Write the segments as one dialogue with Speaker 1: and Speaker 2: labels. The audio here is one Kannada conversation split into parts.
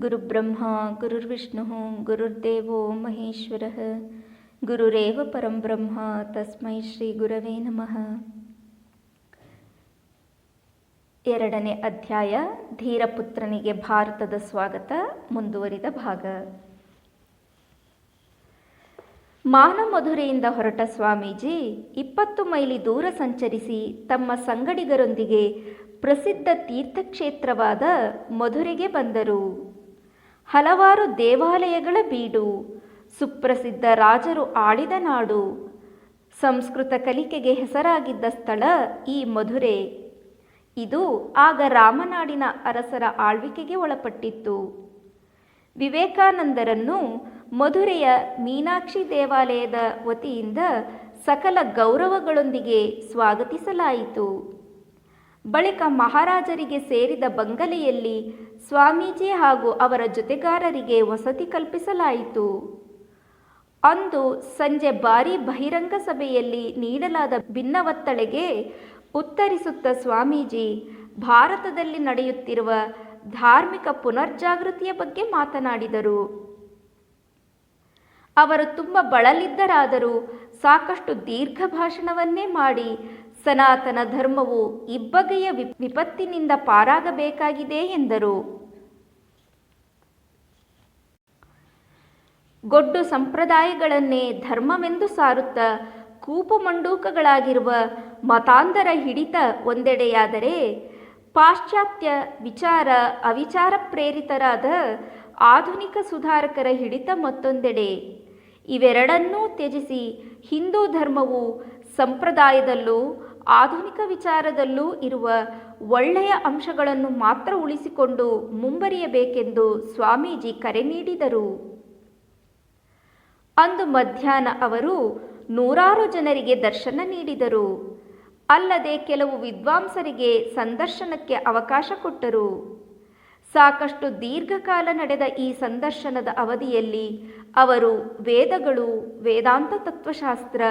Speaker 1: ಗುರುಬ್ರಹ್ಮ ಗುರುರ್ವಿಷ್ಣು ಗುರುರ್ದೇವೋ ಮಹೇಶ್ವರ ಗುರುರೇವ ಪರಂ ಬ್ರಹ್ಮ ತಸ್ಮೈ ಶ್ರೀ ಗುರವೇ ನಮಃ ಎರಡನೇ ಅಧ್ಯಾಯ, ಧೀರಪುತ್ರನಿಗೆ ಭಾರತದ ಸ್ವಾಗತ, ಮುಂದುವರಿದ ಭಾಗ. ಮಾನಮಧುರೆಯಿಂದ ಹೊರಟ ಸ್ವಾಮೀಜಿ, ಇಪ್ಪತ್ತು ಮೈಲಿ ದೂರ ಸಂಚರಿಸಿ ತಮ್ಮ ಸಂಗಡಿಗರೊಂದಿಗೆ ಪ್ರಸಿದ್ಧ ತೀರ್ಥಕ್ಷೇತ್ರವಾದ ಮಧುರೆಗೆ ಬಂದರು. ಹಲವಾರು ದೇವಾಲಯಗಳ ಬೀಡು, ಸುಪ್ರಸಿದ್ಧ ರಾಜರು ಆಳಿದ ನಾಡು. ಸಂಸ್ಕೃತ ಕಲಿಕೆಗೆ ಹೆಸರಾಗಿದ್ದ ಸ್ಥಳ ಈ ಮಧುರೆ. ಇದು ಆಗ ರಾಮನಾಡಿನ ಅರಸರ ಆಳ್ವಿಕೆಗೆ ಒಳಪಟ್ಟಿತ್ತು. ವಿವೇಕಾನಂದರನ್ನು ಮಧುರೆಯ ಮೀನಾಕ್ಷಿ ದೇವಾಲಯದ ವತಿಯಿಂದ ಸಕಲ ಗೌರವಗಳೊಂದಿಗೆ ಸ್ವಾಗತಿಸಲಾಯಿತು. ಬಳಿಕ ಮಹಾರಾಜರಿಗೆ ಸೇರಿದ ಬಂಗಲೆಯಲ್ಲಿ ಸ್ವಾಮೀಜಿ ಹಾಗೂ ಅವರ ಜೊತೆಗಾರರಿಗೆ ವಸತಿ ಕಲ್ಪಿಸಲಾಯಿತು. ಅಂದು ಸಂಜೆ ಭಾರೀ ಬಹಿರಂಗ ಸಭೆಯಲ್ಲಿ ನೀಡಲಾದ ಭಿನ್ನವತ್ತಳೆಗೆ ಉತ್ತರಿಸುತ್ತ ಸ್ವಾಮೀಜಿ ಭಾರತದಲ್ಲಿ ನಡೆಯುತ್ತಿರುವ ಧಾರ್ಮಿಕ ಪುನರ್ಜಾಗೃತಿಯ ಬಗ್ಗೆ ಮಾತನಾಡಿದರು. ಅವರು ತುಂಬ ಬಳಲಿದ್ದರಾದರೂ ಸಾಕಷ್ಟು ದೀರ್ಘ ಭಾಷಣವನ್ನೇ ಮಾಡಿ ಸನಾತನ ಧರ್ಮವು ಇಬ್ಬಗೆಯ ವಿಪತ್ತಿನಿಂದ ಪಾರಾಗಬೇಕಾಗಿದೆ ಎಂದರು. ಗೊಡ್ಡು ಸಂಪ್ರದಾಯಗಳನ್ನೇ ಧರ್ಮವೆಂದು ಸಾರುತ್ತ ಕೂಪಮಂಡೂಕಗಳಾಗಿರುವ ಮತಾಂಧರ ಹಿಡಿತ ಒಂದೆಡೆಯಾದರೆ ಪಾಶ್ಚಾತ್ಯ ವಿಚಾರ ಅವಿಚಾರ ಪ್ರೇರಿತರಾದ ಆಧುನಿಕ ಸುಧಾರಕರ ಹಿಡಿತ ಮತ್ತೊಂದೆಡೆ. ಇವೆರಡನ್ನೂ ತ್ಯಜಿಸಿ ಹಿಂದೂ ಧರ್ಮವು ಸಂಪ್ರದಾಯದಲ್ಲೂ ಆಧುನಿಕ ವಿಚಾರದಲ್ಲೂ ಇರುವ ಒಳ್ಳೆಯ ಅಂಶಗಳನ್ನು ಮಾತ್ರ ಉಳಿಸಿಕೊಂಡು ಮುಂಬರಿಯಬೇಕೆಂದು ಸ್ವಾಮೀಜಿ ಕರೆ ನೀಡಿದರು. ಅಂದು ಮಧ್ಯಾಹ್ನ ಅವರು ನೂರಾರು ಜನರಿಗೆ ದರ್ಶನ ನೀಡಿದರು. ಅಲ್ಲದೆ ಕೆಲವು ವಿದ್ವಾಂಸರಿಗೆ ಸಂದರ್ಶನಕ್ಕೆ ಅವಕಾಶ ಕೊಟ್ಟರು. ಸಾಕಷ್ಟು ದೀರ್ಘಕಾಲ ನಡೆದ ಈ ಸಂದರ್ಶನದ ಅವಧಿಯಲ್ಲಿ ಅವರು ವೇದಗಳು, ವೇದಾಂತ ತತ್ವಶಾಸ್ತ್ರ,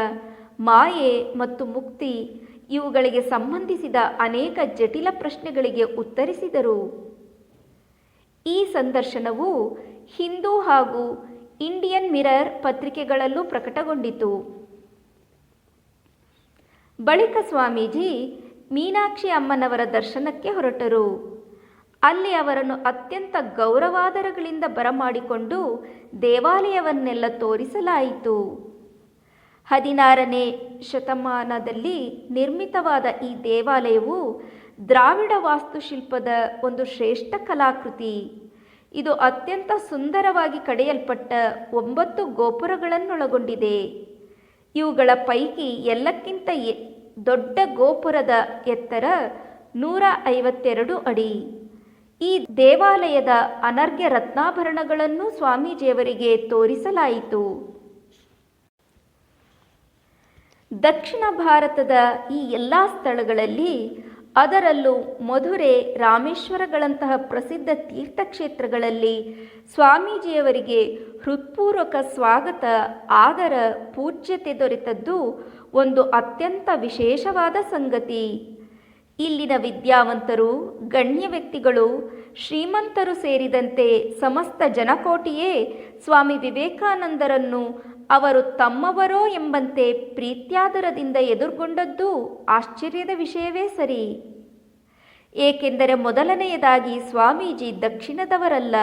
Speaker 1: ಮಾಯೆ ಮತ್ತು ಮುಕ್ತಿ ಇವುಗಳಿಗೆ ಸಂಬಂಧಿಸಿದ ಅನೇಕ ಜಟಿಲ ಪ್ರಶ್ನೆಗಳಿಗೆ ಉತ್ತರಿಸಿದರು. ಈ ಸಂದರ್ಶನವು ಹಿಂದೂ ಹಾಗೂ ಇಂಡಿಯನ್ ಮಿರರ್ ಪತ್ರಿಕೆಗಳಲ್ಲೂ ಪ್ರಕಟಗೊಂಡಿತು. ಬಳಿಕ ಸ್ವಾಮೀಜಿ ಮೀನಾಕ್ಷಿ ಅಮ್ಮನವರ ದರ್ಶನಕ್ಕೆ ಹೊರಟರು. ಅಲ್ಲಿ ಅವರನ್ನು ಅತ್ಯಂತ ಗೌರವಾದರಗಳಿಂದ ಬರಮಾಡಿಕೊಂಡು ದೇವಾಲಯವನ್ನೆಲ್ಲ ತೋರಿಸಲಾಯಿತು. ಹದಿನಾರನೇ ಶತಮಾನದಲ್ಲಿ ನಿರ್ಮಿತವಾದ ಈ ದೇವಾಲಯವು ದ್ರಾವಿಡ ವಾಸ್ತುಶಿಲ್ಪದ ಒಂದು ಶ್ರೇಷ್ಠ ಕಲಾಕೃತಿ. ಇದು ಅತ್ಯಂತ ಸುಂದರವಾಗಿ ಕಡೆಯಲ್ಪಟ್ಟ ಒಂಬತ್ತು ಗೋಪುರಗಳನ್ನೊಳಗೊಂಡಿದೆ. ಇವುಗಳ ಪೈಕಿ ಎಲ್ಲಕ್ಕಿಂತ ದೊಡ್ಡ ಗೋಪುರದ ಎತ್ತರ ನೂರ ಐವತ್ತೆರಡು ಅಡಿ. ಈ ದೇವಾಲಯದ ಅನರ್ಘ್ಯ ರತ್ನಾಭರಣಗಳನ್ನು ಸ್ವಾಮೀಜಿಯವರಿಗೆ ತೋರಿಸಲಾಯಿತು. ದಕ್ಷಿಣ ಭಾರತದ ಈ ಎಲ್ಲ ಸ್ಥಳಗಳಲ್ಲಿ ಅದರಲ್ಲೂ ಮಧುರೆ, ರಾಮೇಶ್ವರಗಳಂತಹ ಪ್ರಸಿದ್ಧ ತೀರ್ಥಕ್ಷೇತ್ರಗಳಲ್ಲಿ ಸ್ವಾಮೀಜಿಯವರಿಗೆ ಹೃತ್ಪೂರ್ವಕ ಸ್ವಾಗತ, ಆದರ, ಪೂಜ್ಯತೆ ದೊರೆತದ್ದು ಒಂದು ಅತ್ಯಂತ ವಿಶೇಷವಾದ ಸಂಗತಿ. ಇಲ್ಲಿನ ವಿದ್ಯಾವಂತರು, ಗಣ್ಯ ವ್ಯಕ್ತಿಗಳು, ಶ್ರೀಮಂತರು ಸೇರಿದಂತೆ ಸಮಸ್ತ ಜನಕೋಟಿಯೇ ಸ್ವಾಮಿ ವಿವೇಕಾನಂದರನ್ನು ಅವರು ತಮ್ಮವರೋ ಎಂಬಂತೆ ಪ್ರೀತ್ಯಾದರದಿಂದ ಎದುರುಗೊಂಡದ್ದು ಆಶ್ಚರ್ಯದ ವಿಷಯವೇ ಸರಿ. ಏಕೆಂದರೆ ಮೊದಲನೆಯದಾಗಿ ಸ್ವಾಮೀಜಿ ದಕ್ಷಿಣದವರಲ್ಲ,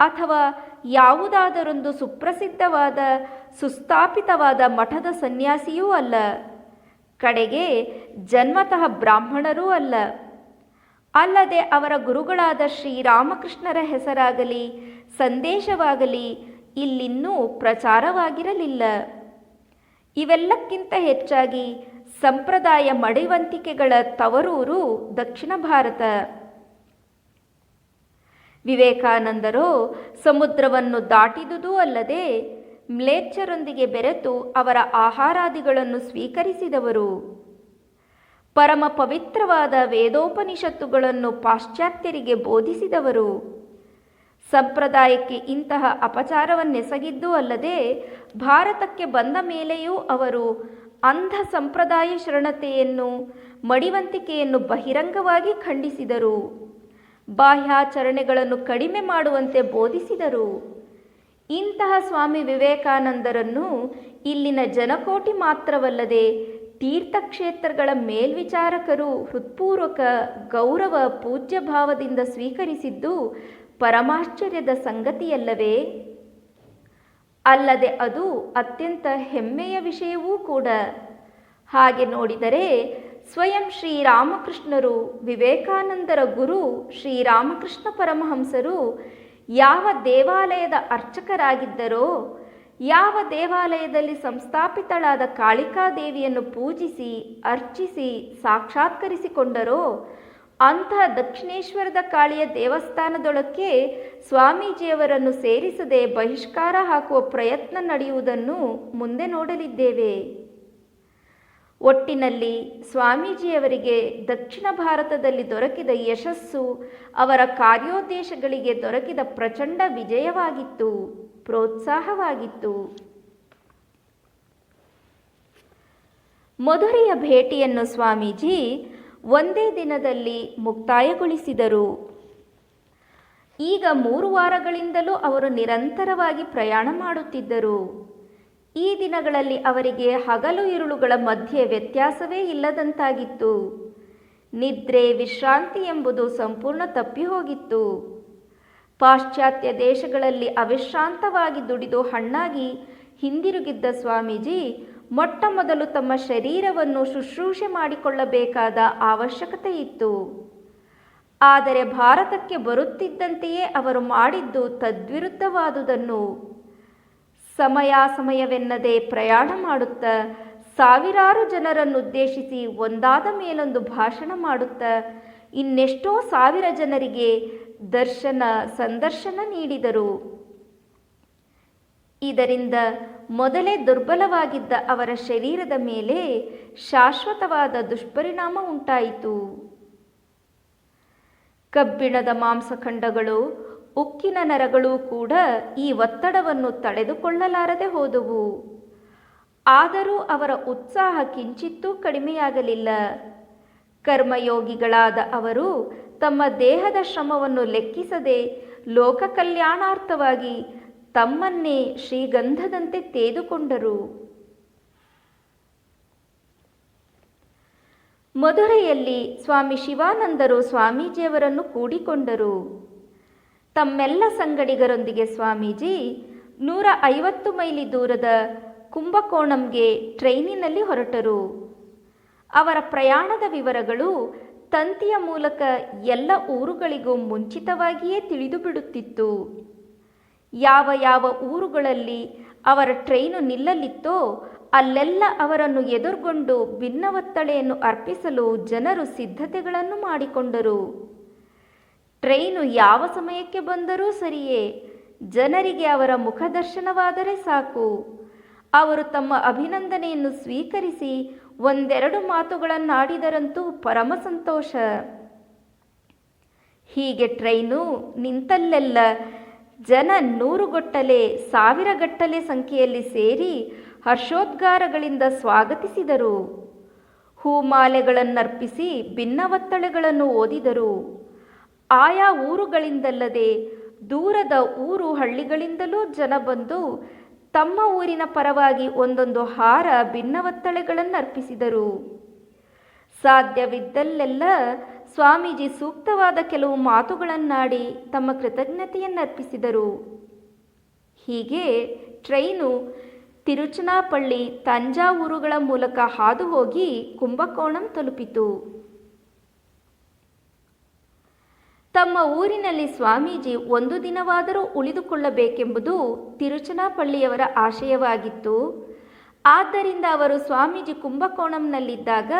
Speaker 1: ಅಥವಾ ಯಾವುದಾದರೊಂದು ಸುಪ್ರಸಿದ್ಧವಾದ, ಸುಸ್ಥಾಪಿತವಾದ ಮಠದ ಸನ್ಯಾಸಿಯೂ ಅಲ್ಲ, ಕಡೆಗೆ ಜನ್ಮತಃ ಬ್ರಾಹ್ಮಣರೂ ಅಲ್ಲ. ಅಲ್ಲದೆ ಅವರ ಗುರುಗಳಾದ ಶ್ರೀರಾಮಕೃಷ್ಣರ ಹೆಸರಾಗಲಿ, ಸಂದೇಶವಾಗಲಿ ಇಲ್ಲಿನ್ನೂ ಪ್ರಚಾರವಾಗಿರಲಿಲ್ಲ. ಇವೆಲ್ಲಕ್ಕಿಂತ ಹೆಚ್ಚಾಗಿ ಸಂಪ್ರದಾಯ ಮಡಿವಂತಿಕೆಗಳ ತವರೂರು ದಕ್ಷಿಣ ಭಾರತ. ವಿವೇಕಾನಂದರು ಸಮುದ್ರವನ್ನು ದಾಟಿದುದೂ ಅಲ್ಲದೆ ಮ್ಲೇಚ್ಛರೊಂದಿಗೆ ಬೆರೆತು ಅವರ ಆಹಾರಾದಿಗಳನ್ನು ಸ್ವೀಕರಿಸಿದವರು. ಪರಮ ಪವಿತ್ರವಾದ ವೇದೋಪನಿಷತ್ತುಗಳನ್ನು ಪಾಶ್ಚಾತ್ಯರಿಗೆ ಬೋಧಿಸಿದವರು. ಸಂಪ್ರದಾಯಕ್ಕೆ ಇಂತಹ ಅಪಚಾರವನ್ನೆಸಗಿದ್ದೂ ಅಲ್ಲದೆ ಭಾರತಕ್ಕೆ ಬಂದ ಮೇಲೆಯೂ ಅವರು ಅಂಧ ಸಂಪ್ರದಾಯ ಶರಣತೆಯನ್ನು, ಮಡಿವಂತಿಕೆಯನ್ನು ಬಹಿರಂಗವಾಗಿ ಖಂಡಿಸಿದರು. ಬಾಹ್ಯಾಚರಣೆಗಳನ್ನು ಕಡಿಮೆ ಮಾಡುವಂತೆ ಬೋಧಿಸಿದರು. ಇಂತಹ ಸ್ವಾಮಿ ವಿವೇಕಾನಂದರನ್ನು ಇಲ್ಲಿನ ಜನಕೋಟಿ ಮಾತ್ರವಲ್ಲದೆ ತೀರ್ಥಕ್ಷೇತ್ರಗಳ ಮೇಲ್ವಿಚಾರಕರು ಹೃತ್ಪೂರ್ವಕ ಗೌರವ ಪೂಜ್ಯ ಭಾವದಿಂದ ಸ್ವೀಕರಿಸಿದ್ದು ಪರಮಾಶ್ಚರ್ಯದ ಸಂಗತಿಯಲ್ಲವೇ? ಅಲ್ಲದೆ ಅದು ಅತ್ಯಂತ ಹೆಮ್ಮೆಯ ವಿಷಯವೂ ಕೂಡ. ಹಾಗೆ ನೋಡಿದರೆ ಸ್ವಯಂ ಶ್ರೀರಾಮಕೃಷ್ಣರು, ವಿವೇಕಾನಂದರ ಗುರು ಶ್ರೀರಾಮಕೃಷ್ಣ ಪರಮಹಂಸರು ಯಾವ ದೇವಾಲಯದ ಅರ್ಚಕರಾಗಿದ್ದರೋ, ಯಾವ ದೇವಾಲಯದಲ್ಲಿ ಸಂಸ್ಥಾಪಿತಳಾದ ಕಾಳಿಕಾದೇವಿಯನ್ನು ಪೂಜಿಸಿ, ಅರ್ಚಿಸಿ, ಸಾಕ್ಷಾತ್ಕರಿಸಿಕೊಂಡರೋ ಅಂತಹ ದಕ್ಷಿಣೇಶ್ವರದ ಕಾಳಿಯ ದೇವಸ್ಥಾನದೊಳಕ್ಕೆ ಸ್ವಾಮೀಜಿಯವರನ್ನು ಸೇರಿಸದೆ ಬಹಿಷ್ಕಾರ ಹಾಕುವ ಪ್ರಯತ್ನ ನಡೆಯುವುದನ್ನು ಮುಂದೆ ನೋಡಲಿದ್ದೇವೆ. ಒಟ್ಟಿನಲ್ಲಿ ಸ್ವಾಮೀಜಿಯವರಿಗೆ ದಕ್ಷಿಣ ಭಾರತದಲ್ಲಿ ದೊರಕಿದ ಯಶಸ್ಸು, ಅವರ ಕಾರ್ಯೋದ್ದೇಶಗಳಿಗೆ ದೊರಕಿದ ಪ್ರಚಂಡ ವಿಜಯವಾಗಿತ್ತು, ಪ್ರೋತ್ಸಾಹವಾಗಿತ್ತು. ಮಧುರೆಯ ಭೇಟಿಯನ್ನು ಸ್ವಾಮೀಜಿ ಒಂದೇ ದಿನದಲ್ಲಿ ಮುಕ್ತಾಯಗೊಳಿಸಿದರು. ಈಗ ಮೂರು ವಾರಗಳಿಂದಲೂ ಅವರು ನಿರಂತರವಾಗಿ ಪ್ರಯಾಣ ಮಾಡುತ್ತಿದ್ದರು. ಈ ದಿನಗಳಲ್ಲಿ ಅವರಿಗೆ ಹಗಲು ಇರುಳುಗಳ ಮಧ್ಯೆ ವ್ಯತ್ಯಾಸವೇ ಇಲ್ಲದಂತಾಗಿತ್ತು. ನಿದ್ರೆ ವಿಶ್ರಾಂತಿ ಎಂಬುದು ಸಂಪೂರ್ಣ ತಪ್ಪಿ ಹೋಗಿತ್ತು ಪಾಶ್ಚಾತ್ಯ ದೇಶಗಳಲ್ಲಿ ಅವಿಶ್ರಾಂತವಾಗಿ ದುಡಿದು ಹಣ್ಣಾಗಿ ಹಿಂದಿರುಗಿದ್ದ ಸ್ವಾಮೀಜಿ ಮೊಟ್ಟ ಮೊದಲು ತಮ್ಮ ಶರೀರವನ್ನು ಶುಶ್ರೂಷೆ ಮಾಡಿಕೊಳ್ಳಬೇಕಾದ ಅವಶ್ಯಕತೆ ಇತ್ತು. ಆದರೆ ಭಾರತಕ್ಕೆ ಬರುತ್ತಿದ್ದಂತೆಯೇ ಅವರು ಮಾಡಿದ್ದು ತದ್ವಿರುದ್ಧವಾದುದನ್ನು. ಸಮಯ ಸಮಯವೆನ್ನದೆ ಪ್ರಯಾಣ ಮಾಡುತ್ತಾ ಸಾವಿರಾರು ಜನರನ್ನುದ್ದೇಶಿಸಿ ಒಂದಾದ ಮೇಲೊಂದು ಭಾಷಣ ಮಾಡುತ್ತಾ ಇನ್ನೆಷ್ಟೋ ಸಾವಿರ ಜನರಿಗೆ ದರ್ಶನ, ಸಂದರ್ಶನ ನೀಡಿದರು. ಇದರಿಂದ ಮೊದಲೇ ದುರ್ಬಲವಾಗಿದ್ದ ಅವರ ಶರೀರದ ಮೇಲೆ ಶಾಶ್ವತವಾದ ದುಷ್ಪರಿಣಾಮ ಉಂಟಾಯಿತು. ಕಬ್ಬಿಣದ ಮಾಂಸಖಂಡಗಳು ಉಕ್ಕಿನ ನರಗಳು ಕೂಡ ಈ ಒತ್ತಡವನ್ನು ತಡೆದುಕೊಳ್ಳಲಾರದೆ ಹೋದವು. ಆದರೂ ಅವರ ಉತ್ಸಾಹ ಕಿಂಚಿತ್ತೂ ಕಡಿಮೆಯಾಗಲಿಲ್ಲ. ಕರ್ಮಯೋಗಿಗಳಾದ ಅವರು ತಮ್ಮ ದೇಹದ ಶ್ರಮವನ್ನು ಲೆಕ್ಕಿಸದೆ ಲೋಕ ಕಲ್ಯಾಣಾರ್ಥವಾಗಿ ತಮ್ಮನ್ನೇ ಶ್ರೀಗಂಧದಂತೆ ತೇದುಕೊಂಡರು. ಮಧುರೆಯಲ್ಲಿ ಸ್ವಾಮಿ ಶಿವಾನಂದರು ಸ್ವಾಮೀಜಿಯವರನ್ನು ಕೂಡಿಕೊಂಡರು. ತಮ್ಮೆಲ್ಲ ಸಂಗಡಿಗರೊಂದಿಗೆ ಸ್ವಾಮೀಜಿ, ನೂರ ಐವತ್ತು ಮೈಲಿ ದೂರದ ಕುಂಭಕೋಣಂಗೆ ಟ್ರೈನಿನಲ್ಲಿ ಹೊರಟರು. ಅವರ ಪ್ರಯಾಣದ ವಿವರಗಳು ತಂತಿಯ ಮೂಲಕ ಎಲ್ಲ ಊರುಗಳಿಗೂ ಮುಂಚಿತವಾಗಿಯೇ ತಿಳಿದು ಬಿಡುತ್ತಿತ್ತು ಯಾವ ಯಾವ ಊರುಗಳಲ್ಲಿ ಅವರ ಟ್ರೈನು ನಿಲ್ಲಲಿತ್ತೋ ಅಲ್ಲೆಲ್ಲ ಅವರನ್ನು ಎದುರುಗೊಂಡು ಭಿನ್ನವತ್ತಳೆಯನ್ನು ಅರ್ಪಿಸಲು ಜನರು ಸಿದ್ಧತೆಗಳನ್ನು ಮಾಡಿಕೊಂಡರು. ಟ್ರೈನು ಯಾವ ಸಮಯಕ್ಕೆ ಬಂದರೂ ಸರಿಯೇ, ಜನರಿಗೆ ಅವರ ಮುಖದರ್ಶನವಾದರೆ ಸಾಕು. ಅವರು ತಮ್ಮ ಅಭಿನಂದನೆಯನ್ನು ಸ್ವೀಕರಿಸಿ ಒಂದೆರಡು ಮಾತುಗಳನ್ನಾಡಿದರಂತೂ ಪರಮ ಸಂತೋಷ. ಹೀಗೆ ಟ್ರೈನು ನಿಂತಲ್ಲೆಲ್ಲ ಜನ ನೂರುಗಟ್ಟಲೆ, ಸಾವಿರಗಟ್ಟಲೆ ಸಂಖ್ಯೆಯಲ್ಲಿ ಸೇರಿ ಹರ್ಷೋದ್ಗಾರಗಳಿಂದ ಸ್ವಾಗತಿಸಿದರು. ಹೂಮಾಲೆಗಳನ್ನರ್ಪಿಸಿ ಭಿನ್ನವತ್ತಳೆಗಳನ್ನು ಓದಿದರು. ಆಯಾ ಊರುಗಳಿಂದಲ್ಲದೆ ದೂರದ ಊರು ಹಳ್ಳಿಗಳಿಂದಲೂ ಜನ ಬಂದು ತಮ್ಮ ಊರಿನ ಪರವಾಗಿ ಒಂದೊಂದು ಹಾರ ಭಿನ್ನವತ್ತಳೆಗಳನ್ನರ್ಪಿಸಿದರು. ಸಾಧ್ಯವಿದ್ದಲ್ಲೆಲ್ಲ ಸ್ವಾಮೀಜಿ ಸೂಕ್ತವಾದ ಕೆಲವು ಮಾತುಗಳನ್ನಾಡಿ ತಮ್ಮ ಕೃತಜ್ಞತೆಯನ್ನರ್ಪಿಸಿದರು ಹೀಗೆ ಟ್ರೈನು ತಿರುಚನಾಪಳ್ಳಿ ತಂಜಾವೂರುಗಳ ಮೂಲಕ ಹಾದು ಹೋಗಿ ಕುಂಭಕೋಣಂ ತಲುಪಿತು. ತಮ್ಮ ಊರಿನಲ್ಲಿ ಸ್ವಾಮೀಜಿ ಒಂದು ದಿನವಾದರೂ ಉಳಿದುಕೊಳ್ಳಬೇಕೆಂಬುದು ತಿರುಚನಾಪಳ್ಳಿಯವರ ಆಶಯವಾಗಿತ್ತು. ಆದ್ದರಿಂದ ಅವರು ಸ್ವಾಮೀಜಿ ಕುಂಭಕೋಣಂನಲ್ಲಿದ್ದಾಗ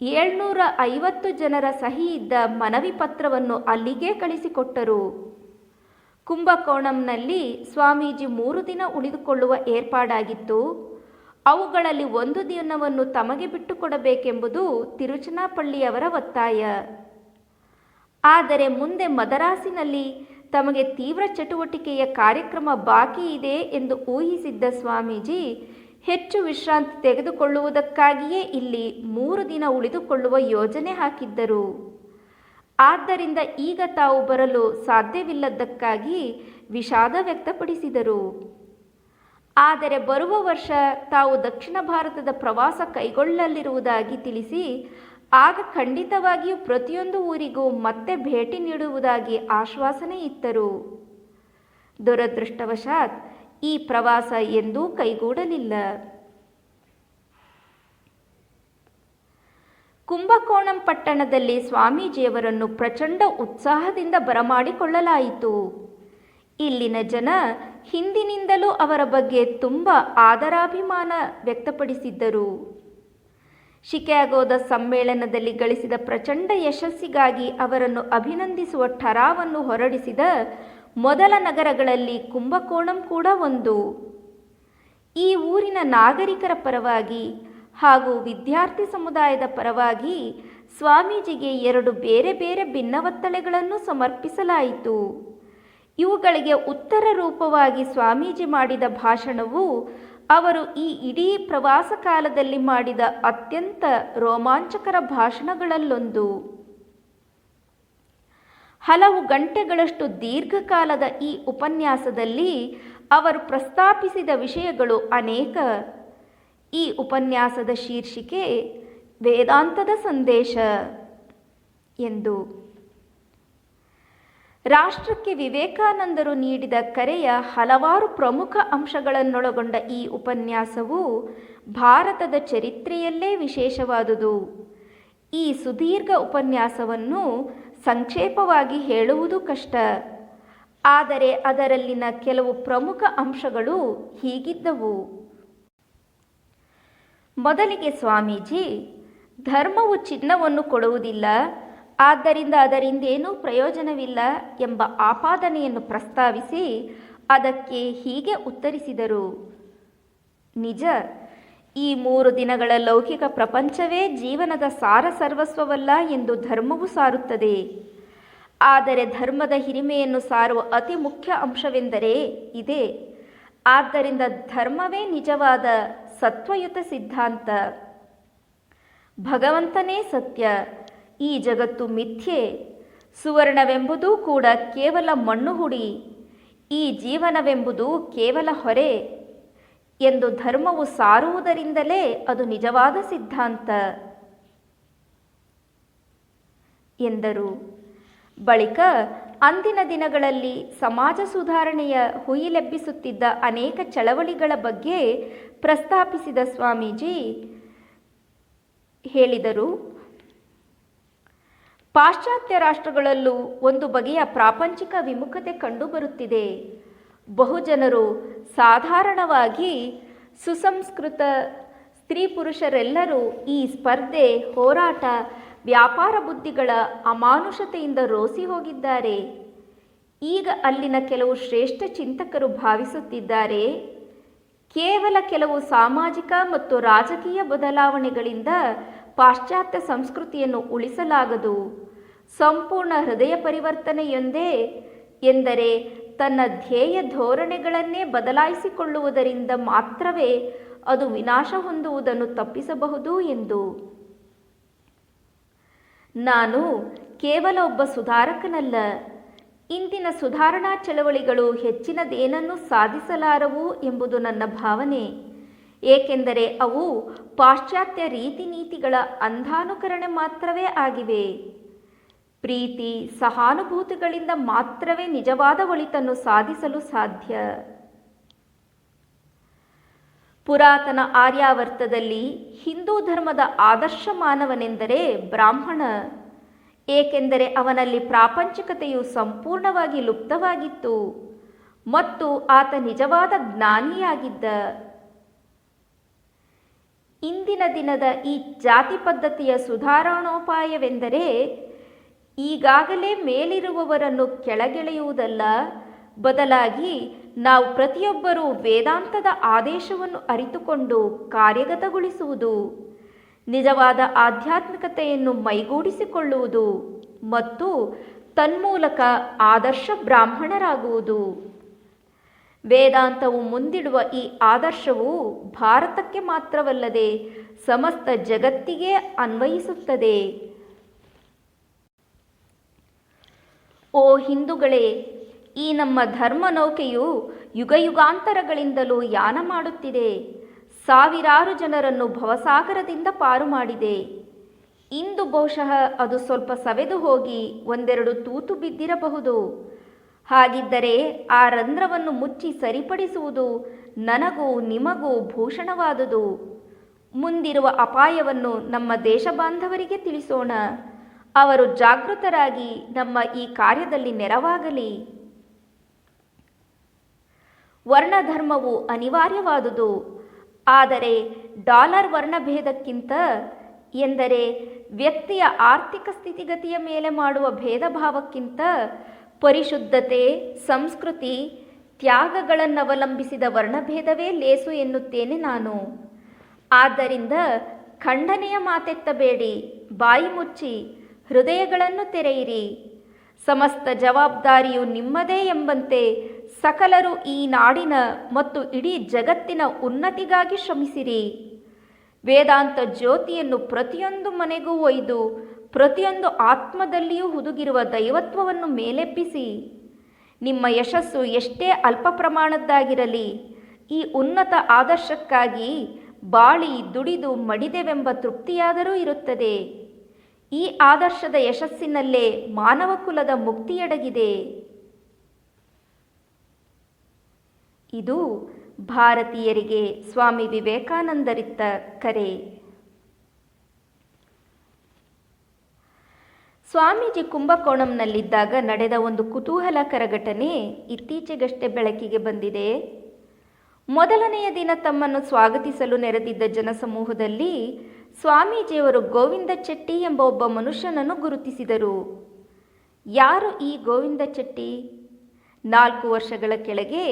Speaker 1: ಏಳ್ನೂರ ಐವತ್ತು ಜನರ ಸಹಿ ಇದ್ದ ಮನವಿ ಪತ್ರವನ್ನು ಅಲ್ಲಿಗೇ ಕಳಿಸಿಕೊಟ್ಟರು. ಕುಂಭಕೋಣಂನಲ್ಲಿ ಸ್ವಾಮೀಜಿ ಮೂರು ದಿನ ಉಳಿದುಕೊಳ್ಳುವ ಏರ್ಪಾಡಾಗಿತ್ತು. ಅವುಗಳಲ್ಲಿ ಒಂದು ದಿನವನ್ನು ತಮಗೆ ಬಿಟ್ಟುಕೊಡಬೇಕೆಂಬುದು ತಿರುಚನಾಪಳ್ಳಿಯವರ ಒತ್ತಾಯ. ಆದರೆ ಮುಂದೆ ಮದರಾಸಿನಲ್ಲಿ ತಮಗೆ ತೀವ್ರ ಚಟುವಟಿಕೆಯ ಕಾರ್ಯಕ್ರಮ ಬಾಕಿ ಇದೆ ಎಂದು ಊಹಿಸಿದ್ದ ಸ್ವಾಮೀಜಿ ಹೆಚ್ಚು ವಿಶ್ರಾಂತಿ ತೆಗೆದುಕೊಳ್ಳುವುದಕ್ಕಾಗಿಯೇ ಇಲ್ಲಿ ಮೂರು ದಿನ ಉಳಿದುಕೊಳ್ಳುವ ಯೋಜನೆ ಹಾಕಿದ್ದರು. ಆದ್ದರಿಂದ ಈಗ ತಾವು ಬರಲು ಸಾಧ್ಯವಿಲ್ಲದ್ದಕ್ಕಾಗಿ ವಿಷಾದ ವ್ಯಕ್ತಪಡಿಸಿದರು. ಆದರೆ ಬರುವ ವರ್ಷ ತಾವು ದಕ್ಷಿಣ ಭಾರತದ ಪ್ರವಾಸ ಕೈಗೊಳ್ಳಲಿರುವುದಾಗಿ ತಿಳಿಸಿ, ಆಗ ಖಂಡಿತವಾಗಿಯೂ ಪ್ರತಿಯೊಂದು ಊರಿಗೂ ಮತ್ತೆ ಭೇಟಿ ನೀಡುವುದಾಗಿ ಆಶ್ವಾಸನೆ ಇತ್ತರು. ದುರದೃಷ್ಟವಶಾತ್ ಈ ಪ್ರವಾಸ ಎಂದೂ ಕೈಗೂಡಲಿಲ್ಲ. ಕುಂಭಕೋಣಂ ಪಟ್ಟಣದಲ್ಲಿ ಸ್ವಾಮೀಜಿಯವರನ್ನು ಪ್ರಚಂಡ ಉತ್ಸಾಹದಿಂದ ಬರಮಾಡಿಕೊಳ್ಳಲಾಯಿತು. ಇಲ್ಲಿನ ಜನ ಹಿಂದಿನಿಂದಲೂ ಅವರ ಬಗ್ಗೆ ತುಂಬ ಆದರಾಭಿಮಾನ ವ್ಯಕ್ತಪಡಿಸಿದ್ದರು. ಶಿಕಾಗೋದ ಸಮ್ಮೇಳನದಲ್ಲಿ ಗಳಿಸಿದ ಪ್ರಚಂಡ ಯಶಸ್ಸಿಗಾಗಿ ಅವರನ್ನು ಅಭಿನಂದಿಸುವ ಠರಾವನ್ನು ಹೊರಡಿಸಿದ ಮೊದಲ ನಗರಗಳಲ್ಲಿ ಕುಂಭಕೋಣಂ ಕೂಡ ಒಂದು. ಈ ಊರಿನ ನಾಗರಿಕರ ಪರವಾಗಿ ಹಾಗೂ ವಿದ್ಯಾರ್ಥಿ ಸಮುದಾಯದ ಪರವಾಗಿ ಸ್ವಾಮೀಜಿಗೆ ಎರಡು ಬೇರೆ ಬೇರೆ ಭಿನ್ನವತ್ತಳೆಗಳನ್ನು ಸಮರ್ಪಿಸಲಾಯಿತು. ಇವುಗಳಿಗೆ ಉತ್ತರ ರೂಪವಾಗಿ ಸ್ವಾಮೀಜಿ ಮಾಡಿದ ಭಾಷಣವು ಅವರು ಈ ಇಡೀ ಪ್ರವಾಸ ಕಾಲದಲ್ಲಿ ಮಾಡಿದ ಅತ್ಯಂತ ರೋಮಾಂಚಕರ ಭಾಷಣಗಳಲ್ಲೊಂದು. ಹಲವು ಗಂಟೆಗಳಷ್ಟು ದೀರ್ಘಕಾಲದ ಈ ಉಪನ್ಯಾಸದಲ್ಲಿ ಅವರು ಪ್ರಸ್ತಾಪಿಸಿದ ವಿಷಯಗಳು ಅನೇಕ. ಈ ಉಪನ್ಯಾಸದ ಶೀರ್ಷಿಕೆ ವೇದಾಂತದ ಸಂದೇಶ ಎಂದು. ರಾಷ್ಟ್ರಕ್ಕೆ ವಿವೇಕಾನಂದರು ನೀಡಿದ ಕರೆಯ ಹಲವಾರು ಪ್ರಮುಖ ಅಂಶಗಳನ್ನೊಳಗೊಂಡ ಈ ಉಪನ್ಯಾಸವು ಭಾರತದ ಚರಿತ್ರೆಯಲ್ಲೇ ವಿಶೇಷವಾದುದು. ಈ ಸುದೀರ್ಘ ಉಪನ್ಯಾಸವನ್ನು ಸಂಕ್ಷೇಪವಾಗಿ ಹೇಳುವುದು ಕಷ್ಟ. ಆದರೆ ಅದರಲ್ಲಿನ ಕೆಲವು ಪ್ರಮುಖ ಅಂಶಗಳು ಹೀಗಿದ್ದವು. ಮೊದಲಿಗೆ ಸ್ವಾಮೀಜಿ, ಧರ್ಮವು ಚಿನ್ನವನ್ನು ಕೊಡುವುದಿಲ್ಲ, ಆದ್ದರಿಂದ ಅದರಿಂದೇನೂ ಪ್ರಯೋಜನವಿಲ್ಲ ಎಂಬ ಆಪಾದನೆಯನ್ನು ಪ್ರಸ್ತಾವಿಸಿ ಅದಕ್ಕೆ ಹೀಗೆ ಉತ್ತರಿಸಿದರು. ನಿಜ ಈ ಮೂರು ದಿನಗಳ ಲೌಕಿಕ ಪ್ರಪಂಚವೇ ಜೀವನದ ಸಾರ ಸರ್ವಸ್ವವಲ್ಲ ಎಂದು ಧರ್ಮವು ಸಾರುತ್ತದೆ. ಆದರೆ ಧರ್ಮದ ಹಿರಿಮೆಯನ್ನು ಸಾರುವ ಅತಿ ಮುಖ್ಯ ಅಂಶವೆಂದರೆ ಇದೆ. ಆದ್ದರಿಂದ ಧರ್ಮವೇ ನಿಜವಾದ ಸತ್ವಯುತ ಸಿದ್ಧಾಂತ. ಭಗವಂತನೇ ಸತ್ಯ, ಈ ಜಗತ್ತು ಮಿಥ್ಯೆ, ಸುವರ್ಣವೆಂಬುದು ಕೂಡ ಕೇವಲ ಮಣ್ಣು ಹುಡಿ, ಈ ಜೀವನವೆಂಬುದು ಕೇವಲ ಹೊರೆ. ಎಂದು ಧರ್ಮವು ಸಾರುವುದರಿಂದಲೇ ಅದು ನಿಜವಾದ ಸಿದ್ಧಾಂತ. ಎಂದರು. ಬಳಿಕ ಅಂದಿನ ದಿನಗಳಲ್ಲಿ ಸಮಾಜ ಸುಧಾರಣೆಯ ಹುಯಿಲೆಬ್ಬಿಸುತ್ತಿದ್ದ ಅನೇಕ ಚಳವಳಿಗಳ ಬಗ್ಗೆ ಪ್ರಸ್ತಾಪಿಸಿದ ಸ್ವಾಮೀಜಿ ಹೇಳಿದರು. ಪಾಶ್ಚಾತ್ಯ ರಾಷ್ಟ್ರಗಳಲ್ಲೂ ಒಂದು ಬಗೆಯ ಪ್ರಾಪಂಚಿಕ ವಿಮುಖತೆ ಕಂಡುಬರುತ್ತಿದೆ. ಬಹುಜನರು ಸಾಧಾರಣವಾಗಿ ಸುಸಂಸ್ಕೃತ ಸ್ತ್ರೀ ಪುರುಷರೆಲ್ಲರೂ ಈ ಸ್ಪರ್ಧೆ, ಹೋರಾಟ, ವ್ಯಾಪಾರ ಬುದ್ಧಿಗಳ ಅಮಾನುಷತೆಯಿಂದ ರೋಸಿ ಹೋಗಿದ್ದಾರೆ. ಈಗ ಅಲ್ಲಿನ ಕೆಲವು ಶ್ರೇಷ್ಠ ಚಿಂತಕರು ಭಾವಿಸುತ್ತಿದ್ದಾರೆ. ಕೇವಲ ಕೆಲವು ಸಾಮಾಜಿಕ ಮತ್ತು ರಾಜಕೀಯ ಬದಲಾವಣೆಗಳಿಂದ ಪಾಶ್ಚಾತ್ಯ ಸಂಸ್ಕೃತಿಯನ್ನು ಉಳಿಸಲಾಗದು. ಸಂಪೂರ್ಣ ಹೃದಯ ಪರಿವರ್ತನೆಯೊಂದೇ ಎಂದರೆ ತನ್ನ ಧ್ಯೇಯ ಧೋರಣೆಗಳನ್ನೇ ಬದಲಾಯಿಸಿಕೊಳ್ಳುವುದರಿಂದ ಮಾತ್ರವೇ ಅದು ವಿನಾಶ ಹೊಂದುವುದನ್ನು ತಪ್ಪಿಸಬಹುದು ಎಂದು. ನಾನು ಕೇವಲ ಒಬ್ಬ ಸುಧಾರಕನಲ್ಲ, ಇಂದಿನ ಸುಧಾರಣಾ ಚಳವಳಿಗಳು ಹೆಚ್ಚಿನದೇನನ್ನು ಸಾಧಿಸಲಾರವು ಎಂಬುದು ನನ್ನ ಭಾವನೆ. ಏಕೆಂದರೆ ಅವು ಪಾಶ್ಚಾತ್ಯ ರೀತಿ ನೀತಿಗಳ ಅಂಧಾನುಕರಣೆ ಮಾತ್ರವೇ ಆಗಿವೆ. ಪ್ರೀತಿ, ಸಹಾನುಭೂತಿಗಳಿಂದ ಮಾತ್ರವೇ ನಿಜವಾದ ಒಳಿತನ್ನು ಸಾಧಿಸಲು ಸಾಧ್ಯ. ಪುರಾತನ ಆರ್ಯಾವರ್ತದಲ್ಲಿ ಹಿಂದೂ ಧರ್ಮದ ಆದರ್ಶ ಮಾನವನೆಂದರೆ ಬ್ರಾಹ್ಮಣ. ಏಕೆಂದರೆ ಅವನಲ್ಲಿ ಪ್ರಾಪಂಚಿಕತೆಯು ಸಂಪೂರ್ಣವಾಗಿ ಲುಪ್ತವಾಗಿತ್ತು ಮತ್ತು ಆತ ನಿಜವಾದ ಜ್ಞಾನಿಯಾಗಿದ್ದ. ಇಂದಿನ ದಿನದ ಈ ಜಾತಿ ಪದ್ಧತಿಯ ಸುಧಾರಣೋಪಾಯವೆಂದರೆ ಈಗಾಗಲೇ ಮೇಲಿರುವವರನ್ನು ಕೆಳಗೆಳೆಯುವುದಲ್ಲ. ಬದಲಾಗಿ ನಾವು ಪ್ರತಿಯೊಬ್ಬರೂ ವೇದಾಂತದ ಆದೇಶವನ್ನು ಅರಿತುಕೊಂಡು ಕಾರ್ಯಗತಗೊಳಿಸುವುದು, ನಿಜವಾದ ಆಧ್ಯಾತ್ಮಿಕತೆಯನ್ನು ಮೈಗೂಡಿಸಿಕೊಳ್ಳುವುದು ಮತ್ತು ತನ್ಮೂಲಕ ಆದರ್ಶ ಬ್ರಾಹ್ಮಣರಾಗುವುದು. ವೇದಾಂತವು ಮುಂದಿಡುವ ಈ ಆದರ್ಶವು ಭಾರತಕ್ಕೆ ಮಾತ್ರವಲ್ಲದೆ ಸಮಸ್ತ ಜಗತ್ತಿಗೆ ಅನ್ವಯಿಸುತ್ತದೆ. ಓ ಹಿಂದುಗಳೇ, ಈ ನಮ್ಮ ಧರ್ಮ ನೌಕೆಯು ಯುಗಯುಗಾಂತರಗಳಿಂದಲೂ ಯಾನ ಮಾಡುತ್ತಿದೆ. ಸಾವಿರಾರು ಜನರನ್ನು ಭವಸಾಗರದಿಂದ ಪಾರು ಮಾಡಿದೆ. ಇಂದು ಬಹುಶಃ ಅದು ಸ್ವಲ್ಪ ಸವೆದು ಹೋಗಿ ಒಂದೆರಡು ತೂತು ಬಿದ್ದಿರಬಹುದು. ಹಾಗಿದ್ದರೆ ಆ ರಂಧ್ರವನ್ನು ಮುಚ್ಚಿ ಸರಿಪಡಿಸುವುದು ನನಗೂ ನಿಮಗೂ ಭೂಷಣವಾದುದು. ಮುಂದಿರುವ ಅಪಾಯವನ್ನು ನಮ್ಮ ದೇಶ ಬಾಂಧವರಿಗೆ ತಿಳಿಸೋಣ. ಅವರು ಜಾಗೃತರಾಗಿ ನಮ್ಮ ಈ ಕಾರ್ಯದಲ್ಲಿ ನೆರವಾಗಲಿ. ವರ್ಣಧರ್ಮವು ಅನಿವಾರ್ಯವಾದುದು. ಆದರೆ ಡಾಲರ್ ವರ್ಣಭೇದಕ್ಕಿಂತ ಎಂದರೆ ವ್ಯಕ್ತಿಯ ಆರ್ಥಿಕ ಸ್ಥಿತಿಗತಿಯ ಮೇಲೆ ಮಾಡುವ ಭೇದ ಭಾವಕ್ಕಿಂತ ಪರಿಶುದ್ಧತೆ, ಸಂಸ್ಕೃತಿ ತ್ಯಾಗಗಳನ್ನವಲಂಬಿಸಿದ ವರ್ಣಭೇದವೇ ಲೇಸು ಎನ್ನುತ್ತೇನೆ ನಾನು. ಆದ್ದರಿಂದ ಖಂಡನೆಯ ಮಾತೆತ್ತಬೇಡಿ, ಬಾಯಿ ಮುಚ್ಚಿ ಹೃದಯಗಳನ್ನು ತೆರೆಯಿರಿ. ಸಮಸ್ತ ಜವಾಬ್ದಾರಿಯು ನಿಮ್ಮದೇ ಎಂಬಂತೆ ಸಕಲರು ಈ ನಾಡಿನ ಮತ್ತು ಇಡೀ ಜಗತ್ತಿನ ಉನ್ನತಿಗಾಗಿ ಶ್ರಮಿಸಿರಿ. ವೇದಾಂತ ಜ್ಯೋತಿಯನ್ನು ಪ್ರತಿಯೊಂದು ಮನೆಗೂ ಒಯ್ದು ಪ್ರತಿಯೊಂದು ಆತ್ಮದಲ್ಲಿಯೂ ಹುದುಗಿರುವ ದೈವತ್ವವನ್ನು ಮೇಲೆಬ್ಬಿಸಿ. ನಿಮ್ಮ ಯಶಸ್ಸು ಎಷ್ಟೇ ಅಲ್ಪ ಪ್ರಮಾಣದ್ದಾಗಿರಲಿ, ಈ ಉನ್ನತ ಆದರ್ಶಕ್ಕಾಗಿ ಬಾಳಿ ದುಡಿದು ಮಡಿದೆವೆಂಬ ತೃಪ್ತಿಯಾದರೂ ಇರುತ್ತದೆ. ಈ ಆದರ್ಶದ ಯಶಸ್ಸಿನಲ್ಲೇ ಮಾನವ ಕುಲದ ಮುಕ್ತಿಯಡಗಿದೆ. ಇದು ಭಾರತೀಯರಿಗೆ ಸ್ವಾಮಿ ವಿವೇಕಾನಂದರಿತ್ತ ಕರೆ. ಸ್ವಾಮೀಜಿ ಕುಂಭಕೋಣಂನಲ್ಲಿದ್ದಾಗ ನಡೆದ ಒಂದು ಕುತೂಹಲಕರ ಘಟನೆ ಇತ್ತೀಚೆಗಷ್ಟೇ ಬೆಳಕಿಗೆ ಬಂದಿದೆ. ಮೊದಲನೆಯ ದಿನ ತಮ್ಮನ್ನು ಸ್ವಾಗತಿಸಲು ನೆರೆದಿದ್ದ ಜನಸಮೂಹದಲ್ಲಿ ಸ್ವಾಮೀಜಿಯವರು ಗೋವಿಂದ ಚೆಟ್ಟಿ ಎಂಬ ಒಬ್ಬ ಮನುಷ್ಯನನ್ನು ಗುರುತಿಸಿದರು. ಯಾರು ಈ ಗೋವಿಂದ ಚೆಟ್ಟಿ ನಾಲ್ಕು ವರ್ಷಗಳ ಕೆಳಗೆ,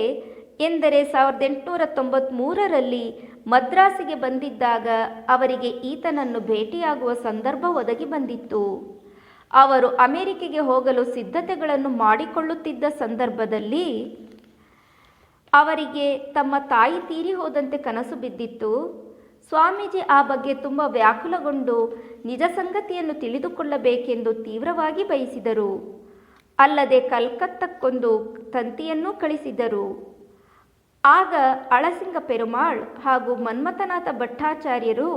Speaker 1: ಎಂದರೆ ಸಾವಿರದ ಎಂಟುನೂರ ತೊಂಬತ್ತ್ಮೂರರಲ್ಲಿ ಮದ್ರಾಸಿಗೆ ಬಂದಿದ್ದಾಗ ಅವರಿಗೆ ಈತನನ್ನು ಭೇಟಿಯಾಗುವ ಸಂದರ್ಭ ಒದಗಿ ಬಂದಿತ್ತು. ಅವರು ಅಮೆರಿಕೆಗೆ ಹೋಗಲು ಸಿದ್ಧತೆಗಳನ್ನು ಮಾಡಿಕೊಳ್ಳುತ್ತಿದ್ದ ಸಂದರ್ಭದಲ್ಲಿ ಅವರಿಗೆ ತಮ್ಮ ತಾಯಿ ತೀರಿ ಹೋದಂತೆ ಕನಸು ಬಿದ್ದಿತ್ತು. ಸ್ವಾಮೀಜಿ ಆ ಬಗ್ಗೆ ತುಂಬ ವ್ಯಾಕುಲಗೊಂಡು ನಿಜ ಸಂಗತಿಯನ್ನು ತಿಳಿದುಕೊಳ್ಳಬೇಕೆಂದು ತೀವ್ರವಾಗಿ ಬಯಸಿದರು. ಅಲ್ಲದೆ ಕಲ್ಕತ್ತಕ್ಕೊಂದು ತಂತಿಯನ್ನೂ ಕಳಿಸಿದರು. ಆಗ ಅಳಸಿಂಗ ಪೆರುಮಾಳ್ ಹಾಗೂ ಮನ್ಮಥನಾಥ ಭಟ್ಟಾಚಾರ್ಯರು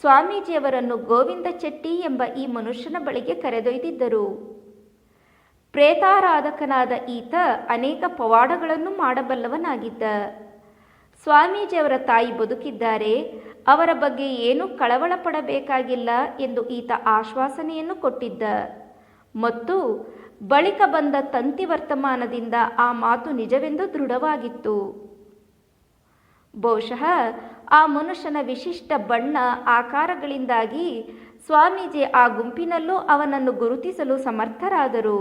Speaker 1: ಸ್ವಾಮೀಜಿಯವರನ್ನು ಗೋವಿಂದ ಚೆಟ್ಟಿ ಎಂಬ ಈ ಮನುಷ್ಯನ ಬಳಿಗೆ ಕರೆದೊಯ್ದಿದ್ದರು. ಪ್ರೇತಾರಾಧಕನಾದ ಈತ ಅನೇಕ ಪವಾಡಗಳನ್ನು ಮಾಡಬಲ್ಲವನಾಗಿದ್ದ. ಸ್ವಾಮೀಜಿಯವರ ತಾಯಿ ಬದುಕಿದ್ದಾರೆ, ಅವರ ಬಗ್ಗೆ ಏನೂ ಕಳವಳ ಪಡಬೇಕಾಗಿಲ್ಲ ಎಂದು ಈತ ಆಶ್ವಾಸನೆಯನ್ನು ಕೊಟ್ಟಿದ್ದ. ಮತ್ತು ಬಳಿಕ ಬಂದ ತಂತಿ ವರ್ತಮಾನದಿಂದ ಆ ಮಾತು ನಿಜವೆಂದು ದೃಢವಾಗಿತ್ತು. ಬಹುಶಃ ಆ ಮನುಷ್ಯನ ವಿಶಿಷ್ಟ ಬಣ್ಣ ಆಕಾರಗಳಿಂದಾಗಿ ಸ್ವಾಮೀಜಿ ಆ ಗುಂಪಿನಲ್ಲೂ ಅವನನ್ನು ಗುರುತಿಸಲು ಸಮರ್ಥರಾದರು.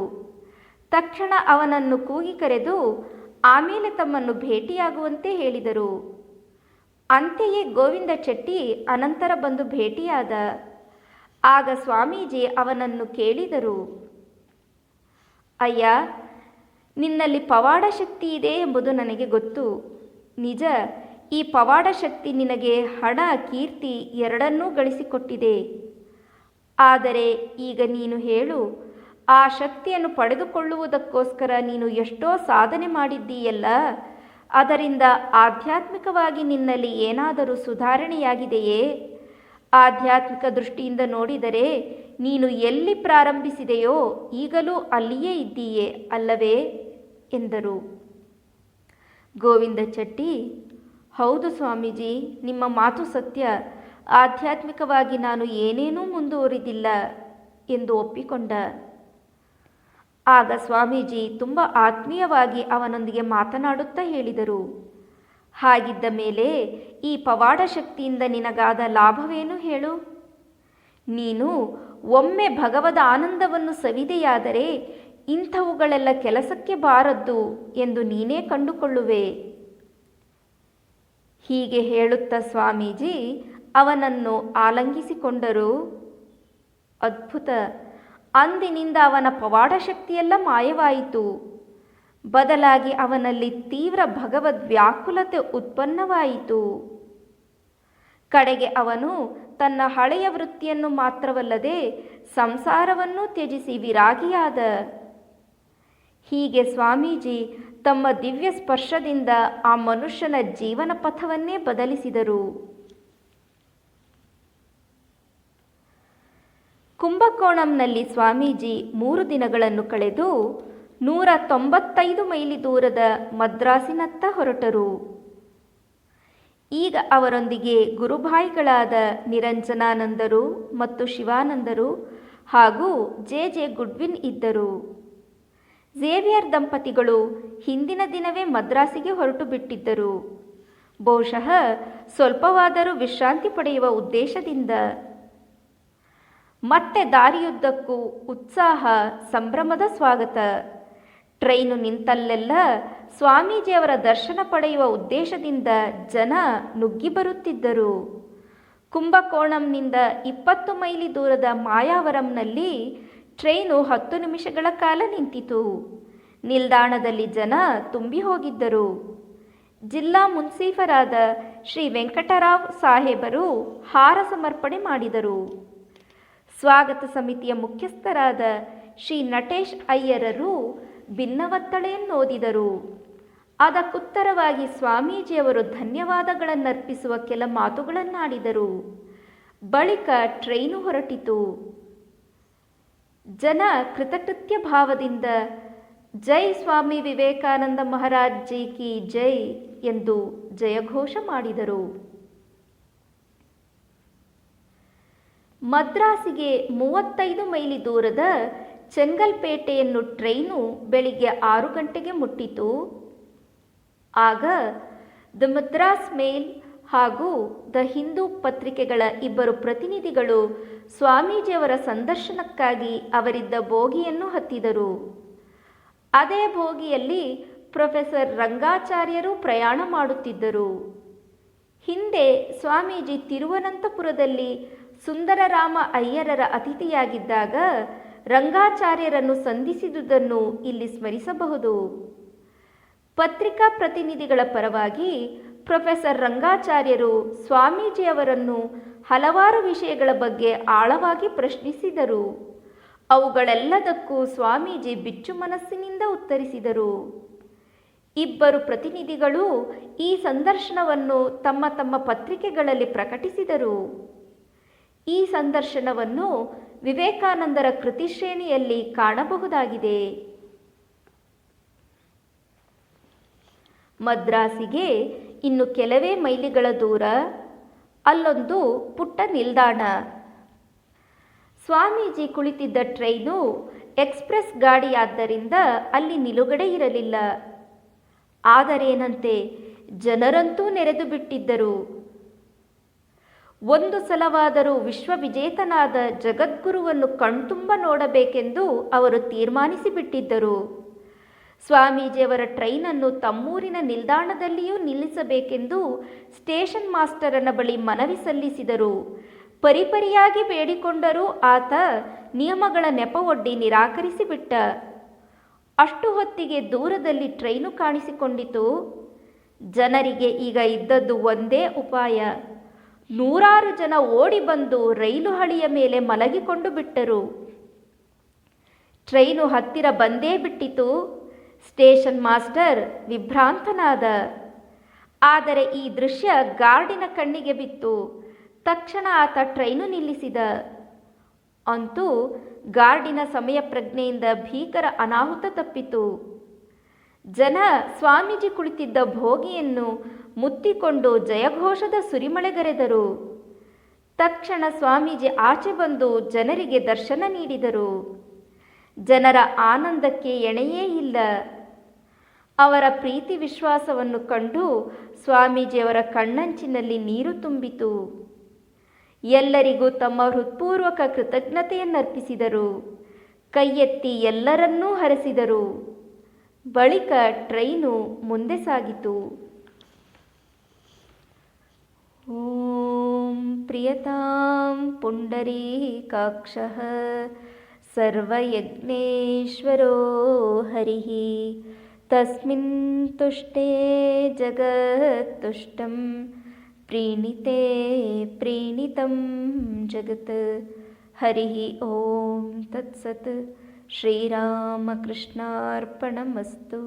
Speaker 1: ತಕ್ಷಣ ಅವನನ್ನು ಕೂಗಿ ಕರೆದು ಆಮೇಲೆ ತಮ್ಮನ್ನು ಭೇಟಿಯಾಗುವಂತೆ ಹೇಳಿದರು. ಅಂತೆಯೇ ಗೋವಿಂದ ಚೆಟ್ಟಿ ಅನಂತರ ಬಂದು ಭೇಟಿಯಾದ. ಆಗ ಸ್ವಾಮೀಜಿ ಅವನನ್ನು ಕೇಳಿದರು. ಅಯ್ಯ, ನಿನ್ನಲ್ಲಿ ಪವಾಡ ಶಕ್ತಿ ಇದೆ ಎಂಬುದು ನನಗೆ ಗೊತ್ತು. ನಿಜ, ಈ ಪವಾಡ ಶಕ್ತಿ ನಿನಗೆ ಹಣ, ಕೀರ್ತಿ ಎರಡನ್ನೂ ಗಳಿಸಿಕೊಟ್ಟಿದೆ. ಆದರೆ ಈಗ ನೀನು ಹೇಳು ಆ ಶಕ್ತಿಯನ್ನು ಪಡೆದುಕೊಳ್ಳುವುದಕ್ಕೋಸ್ಕರ ನೀನು ಎಷ್ಟೋ ಸಾಧನೆ ಮಾಡಿದ್ದೀಯಲ್ಲ. ಅದರಿಂದ ಆಧ್ಯಾತ್ಮಿಕವಾಗಿ ನಿನ್ನಲ್ಲಿ ಏನಾದರೂ ಸುಧಾರಣೆಯಾಗಿದೆಯೇ? ಆಧ್ಯಾತ್ಮಿಕ ದೃಷ್ಟಿಯಿಂದ ನೋಡಿದರೆ ನೀನು ಎಲ್ಲಿ ಪ್ರಾರಂಭಿಸಿದೆಯೋ ಈಗಲೂ ಅಲ್ಲಿಯೇ ಇದ್ದೀಯೇ ಅಲ್ಲವೇ? ಎಂದರು. ಗೋವಿಂದ ಚಟ್ಟಿ, ಹೌದು ಸ್ವಾಮೀಜಿ, ನಿಮ್ಮ ಮಾತು ಸತ್ಯ. ಆಧ್ಯಾತ್ಮಿಕವಾಗಿ ನಾನು ಏನೇನೂ ಮುಂದುವರಿದಿಲ್ಲ ಎಂದು ಒಪ್ಪಿಕೊಂಡ. ಆಗ ಸ್ವಾಮೀಜಿ ತುಂಬ ಆತ್ಮೀಯವಾಗಿ ಅವನೊಂದಿಗೆ ಮಾತನಾಡುತ್ತಾ ಹೇಳಿದರು. ಹಾಗಿದ್ದ ಮೇಲೆ ಈ ಪವಾಡ ಶಕ್ತಿಯಿಂದ ನಿನಗಾದ ಲಾಭವೇನು ಹೇಳು? ನೀನು ಒಮ್ಮೆ ಭಗವದ ಆನಂದವನ್ನು ಸವಿದೆಯಾದರೆ ಇಂಥವುಗಳೆಲ್ಲ ಕೆಲಸಕ್ಕೆ ಬಾರದ್ದು ಎಂದು ನೀನೇ ಕಂಡುಕೊಳ್ಳುವೆ. ಹೀಗೆ ಹೇಳುತ್ತಾ ಸ್ವಾಮೀಜಿ ಅವನನ್ನು ಆಲಂಗಿಸಿಕೊಂಡರು. ಅದ್ಭುತ. ಅಂದಿನಿಂದ ಅವನ ಪವಾಡ ಶಕ್ತಿಯೆಲ್ಲ ಮಾಯವಾಯಿತು. ಬದಲಾಗಿ ಅವನಲ್ಲಿ ತೀವ್ರ ಭಗವದ್ ವ್ಯಾಕುಲತೆ ಉತ್ಪನ್ನವಾಯಿತು. ಕಡೆಗೆ ಅವನು, ತನ್ನ ಹಳೆಯ ವೃತ್ತಿಯನ್ನು ಮಾತ್ರವಲ್ಲದೆ ಸಂಸಾರವನ್ನೂ ತ್ಯಜಿಸಿ ವಿರಾಗಿಯಾದ. ಹೀಗೆ ಸ್ವಾಮೀಜಿ ತಮ್ಮ ದಿವ್ಯ ಸ್ಪರ್ಶದಿಂದ ಆ ಮನುಷ್ಯನ ಜೀವನ ಪಥವನ್ನೇ ಬದಲಿಸಿದರು. ಕುಂಭಕೋಣಂನಲ್ಲಿ ಸ್ವಾಮೀಜಿ ಮೂರು ದಿನಗಳನ್ನು ಕಳೆದು ನೂರ ತೊಂಬತ್ತೈದು ಮೈಲಿ ದೂರದ ಮದ್ರಾಸಿನತ್ತ ಹೊರಟರು. ಈಗ ಅವರೊಂದಿಗೆ ಗುರುಭಾಯಿಗಳಾದ ನಿರಂಜನಾನಂದರು ಮತ್ತು ಶಿವಾನಂದರು ಹಾಗೂ ಜೆ ಜೆ ಗುಡ್ವಿನ್ ಇದ್ದರು. ಝೇವಿಯರ್ ದಂಪತಿಗಳು ಹಿಂದಿನ ದಿನವೇ ಮದ್ರಾಸಿಗೆ ಹೊರಟು ಬಿಟ್ಟಿದ್ದರು. ಬಹುಶಃ ಸ್ವಲ್ಪವಾದರೂ ವಿಶ್ರಾಂತಿ ಪಡೆಯುವ ಉದ್ದೇಶದಿಂದ ಮತ್ತೆ ದಾರಿಯುದ್ದಕ್ಕೂ ಉತ್ಸಾಹ, ಸಂಭ್ರಮದ ಸ್ವಾಗತ. ಟ್ರೈನು ನಿಂತಲ್ಲೆಲ್ಲ ಸ್ವಾಮೀಜಿಯವರ ದರ್ಶನ ಪಡೆಯುವ ಉದ್ದೇಶದಿಂದ ಜನ ನುಗ್ಗಿ ಬರುತ್ತಿದ್ದರು. ಕುಂಭಕೋಣಂನಿಂದ ಇಪ್ಪತ್ತು ಮೈಲಿ ದೂರದ ಮಾಯಾವರಂನಲ್ಲಿ ಟ್ರೈನು ಹತ್ತು ನಿಮಿಷಗಳ ಕಾಲ ನಿಂತಿತು. ನಿಲ್ದಾಣದಲ್ಲಿ ಜನ ತುಂಬಿ ಹೋಗಿದ್ದರು. ಜಿಲ್ಲಾ ಮುನ್ಸೀಫರಾದ ಶ್ರೀ ವೆಂಕಟರಾವ್ ಸಾಹೇಬರು ಹಾರ ಸಮರ್ಪಣೆ ಮಾಡಿದರು. ಸ್ವಾಗತ ಸಮಿತಿಯ ಮುಖ್ಯಸ್ಥರಾದ ಶ್ರೀ ನಟೇಶ್ ಅಯ್ಯರರು ಭಿನ್ನವತ್ತಳೆಯನ್ನು ಓದಿದರು. ಅದಕ್ಕುತ್ತರವಾಗಿ ಸ್ವಾಮೀಜಿಯವರು ಧನ್ಯವಾದಗಳನ್ನರ್ಪಿಸುವ ಕೆಲ ಮಾತುಗಳನ್ನಾಡಿದರು. ಬಳಿಕ ಟ್ರೈನು ಹೊರಟಿತು. ಜನ ಕೃತಕೃತ್ಯ ಭಾವದಿಂದ ಜೈ ಸ್ವಾಮಿ ವಿವೇಕಾನಂದ ಮಹಾರಾಜ್ ಜಿ ಕಿ ಜೈ ಎಂದು ಜಯಘೋಷ ಮಾಡಿದರು. ಮದ್ರಾಸಿಗೆ ಮೂವತ್ತೈದು ಮೈಲಿ ದೂರದ ಚೆಂಗಲ್ಪೇಟೆಯನ್ನು ಟ್ರೈನು ಬೆಳಿಗ್ಗೆ ಆರು ಗಂಟೆಗೆ ಮುಟ್ಟಿತು. ಆಗ ದ ಮದ್ರಾಸ್ ಮೇಲ್ ಹಾಗೂ ದ ಹಿಂದೂ ಪತ್ರಿಕೆಗಳ ಇಬ್ಬರು ಪ್ರತಿನಿಧಿಗಳು ಸ್ವಾಮೀಜಿಯವರ ಸಂದರ್ಶನಕ್ಕಾಗಿ ಅವರಿದ್ದ ಬೋಗಿಯನ್ನು ಹತ್ತಿದರು. ಅದೇ ಬೋಗಿಯಲ್ಲಿ ಪ್ರೊಫೆಸರ್ ರಂಗಾಚಾರ್ಯರು ಪ್ರಯಾಣ ಮಾಡುತ್ತಿದ್ದರು. ಹಿಂದೆ ಸ್ವಾಮೀಜಿ ತಿರುವನಂತಪುರದಲ್ಲಿ ಸುಂದರರಾಮ ಅಯ್ಯರರ ಅತಿಥಿಯಾಗಿದ್ದಾಗ ರಂಗಾಚಾರ್ಯರನ್ನು ಸಂಧಿಸಿದುದನ್ನು ಇಲ್ಲಿ ಸ್ಮರಿಸಬಹುದು. ಪತ್ರಿಕಾ ಪ್ರತಿನಿಧಿಗಳ ಪರವಾಗಿ ಪ್ರೊಫೆಸರ್ ರಂಗಾಚಾರ್ಯರು ಸ್ವಾಮೀಜಿಯವರನ್ನು ಹಲವಾರು ವಿಷಯಗಳ ಬಗ್ಗೆ ಆಳವಾಗಿ ಪ್ರಶ್ನಿಸಿದರು. ಅವುಗಳೆಲ್ಲದಕ್ಕೂ ಸ್ವಾಮೀಜಿ ಬಿಚ್ಚು ಮನಸ್ಸಿನಿಂದ ಉತ್ತರಿಸಿದರು. ಇಬ್ಬರು ಪ್ರತಿನಿಧಿಗಳು ಈ ಸಂದರ್ಶನವನ್ನು ತಮ್ಮ ತಮ್ಮ ಪತ್ರಿಕೆಗಳಲ್ಲಿ ಪ್ರಕಟಿಸಿದರು. ಈ ಸಂದರ್ಶನವನ್ನು ವಿವೇಕಾನಂದರ ಕೃತಿ ಶ್ರೇಣಿಯಲ್ಲಿ ಕಾಣಬಹುದಾಗಿದೆ. ಮದ್ರಾಸಿಗೆ ಇನ್ನು ಕೆಲವೇ ಮೈಲಿಗಳ ದೂರ ಅಲ್ಲೊಂದು ಪುಟ್ಟ ನಿಲ್ದಾಣ. ಸ್ವಾಮೀಜಿ ಕುಳಿತಿದ್ದ ಟ್ರೈನು ಎಕ್ಸ್ಪ್ರೆಸ್ ಗಾಡಿಯಾದ್ದರಿಂದ ಅಲ್ಲಿ ನಿಲುಗಡೆ ಇರಲಿಲ್ಲ. ಆದರೇನಂತೆ ಜನರಂತೂ ನೆರೆದು ಬಿಟ್ಟಿದ್ದರು. ಒಂದು ಸಲವಾದರೂ ವಿಶ್ವವಿಜೇತನಾದ ಜಗದ್ಗುರುವನ್ನು ಕಣ್ತುಂಬ ನೋಡಬೇಕೆಂದು ಅವರು ತೀರ್ಮಾನಿಸಿಬಿಟ್ಟಿದ್ದರು. ಸ್ವಾಮೀಜಿಯವರ ಟ್ರೈನನ್ನು ತಮ್ಮೂರಿನ ನಿಲ್ದಾಣದಲ್ಲಿಯೂ ನಿಲ್ಲಿಸಬೇಕೆಂದು ಸ್ಟೇಷನ್ ಮಾಸ್ಟರನ ಬಳಿ ಮನವಿ ಸಲ್ಲಿಸಿದರು. ಪರಿಪರಿಯಾಗಿ ಬೇಡಿಕೊಂಡರೂ ಆತ ನಿಯಮಗಳ ನೆಪವೊಡ್ಡಿ ನಿರಾಕರಿಸಿಬಿಟ್ಟ. ಅಷ್ಟು ಹೊತ್ತಿಗೆ ದೂರದಲ್ಲಿ ಟ್ರೈನು ಕಾಣಿಸಿಕೊಂಡಿತು. ಜನರಿಗೆ ಈಗ ಇದ್ದದ್ದು ಒಂದೇ ಉಪಾಯ. ನೂರಾರು ಜನ ಓಡಿ ಬಂದು ರೈಲು ಹಳಿಯ ಮೇಲೆ ಮಲಗಿಕೊಂಡು ಬಿಟ್ಟರು. ಟ್ರೈನು ಹತ್ತಿರ ಬಂದೇ ಬಿಟ್ಟಿತು. ಸ್ಟೇಷನ್ ಮಾಸ್ಟರ್ ವಿಭ್ರಾಂತನಾದ. ಆದರೆ ಈ ದೃಶ್ಯ ಗಾರ್ಡಿನ ಕಣ್ಣಿಗೆ ಬಿತ್ತು. ತಕ್ಷಣ ಆತ ಟ್ರೈನು ನಿಲ್ಲಿಸಿದ. ಅಂತೂ ಗಾರ್ಡಿನ ಸಮಯ ಪ್ರಜ್ಞೆಯಿಂದ ಭೀಕರ ಅನಾಹುತ ತಪ್ಪಿತು. ಜನ ಸ್ವಾಮೀಜಿ ಕುಳಿತಿದ್ದ ಭೋಗಿಯನ್ನು ಮುತ್ತಿಕೊಂಡು ಜಯಘೋಷದ ಸುರಿಮಳೆಗರೆದರು. ತಕ್ಷಣ ಸ್ವಾಮೀಜಿ ಆಚೆ ಬಂದು ಜನರಿಗೆ ದರ್ಶನ ನೀಡಿದರು. ಜನರ ಆನಂದಕ್ಕೆ ಎಣೆಯೇ ಇಲ್ಲ. ಅವರ ಪ್ರೀತಿ ವಿಶ್ವಾಸವನ್ನು ಕಂಡು ಸ್ವಾಮೀಜಿಯವರ ಕಣ್ಣಂಚಿನಲ್ಲಿ ನೀರು ತುಂಬಿತು. ಎಲ್ಲರಿಗೂ ತಮ್ಮ ಹೃತ್ಪೂರ್ವಕ ಕೃತಜ್ಞತೆಯನ್ನರ್ಪಿಸಿದರು. ಕೈಯೆತ್ತಿ ಎಲ್ಲರನ್ನೂ ಹರಸಿದರು. ಬಳಿಕ ಟ್ರೈನು ಮುಂದೆ ಸಾಗಿತು. ॐ प्रियतां पुण्डरीकाक्षः सर्वयज्ञेश्वरो हरिः। तस्मिन् तुष्टे जगत्तुष्टं प्रीणिते प्रीणितं जगत्। हरिः ॐ तत्सत्। श्रीरामकृष्णार्पणमस्तु।